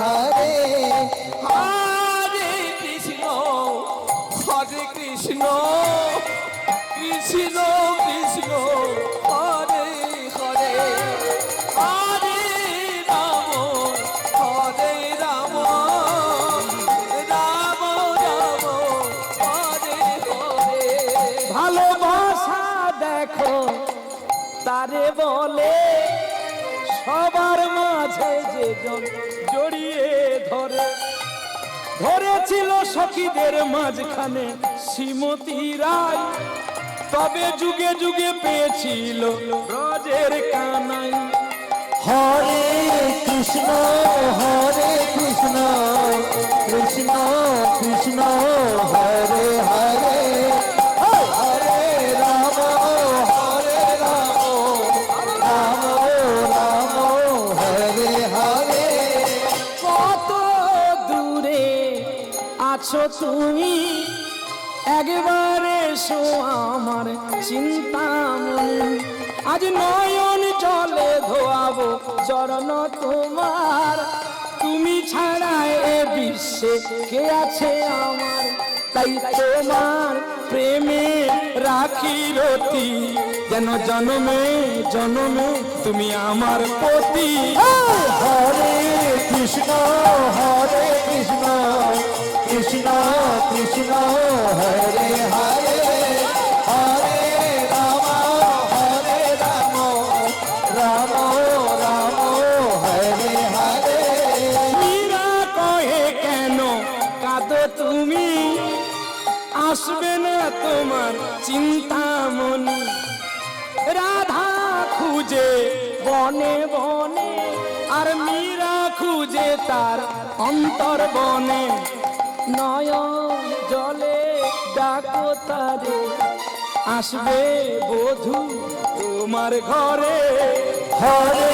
হরে হরে কৃষ্ণ হরে কৃষ্ণ কৃষ্ণ কৃষ্ণ, হরে হরে। হরে রাম হরে রাম রাম রাম, হরে হরে। ভালোবাসা দেখো, তারে বলে সবার মাঝে যে জন জড়িয়ে ধরে, ধরেছিল সখীদের মাঝখানে শ্রীমতী রায়। তবে যুগে যুগে পেয়েছিল ব্রজের কানাই। হরে কৃষ্ণ, হরে আছো তুমি? একবারে এসো আমার চিন্তামণি আজ নয়ন জলে ধোয়াবো চরণ তোমার। তুমি ছাড়া এ বিশ্বে কে আছে আমার? তাই তোমার প্রেমে রাখি রতি। যেন জন্মে জন্মে তুমি আমার পতি হরে আসবে না তোমার চিন্তামণি রাধা খুঁজে, বনে বনে, আর মীরা খুঁজে তার অন্তর বনে। নয়ন জলে ডাকো তারে, আসবে বধু তোমার ঘরে। হরে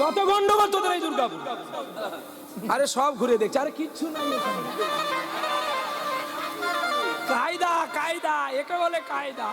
কত গন্ডগোল তোদের এই দুর্গাপুর? আরে সব ঘুরে দেখছে। আরে কিচ্ছু নাই কায়দা কায়দা, একে বলে কায়দা।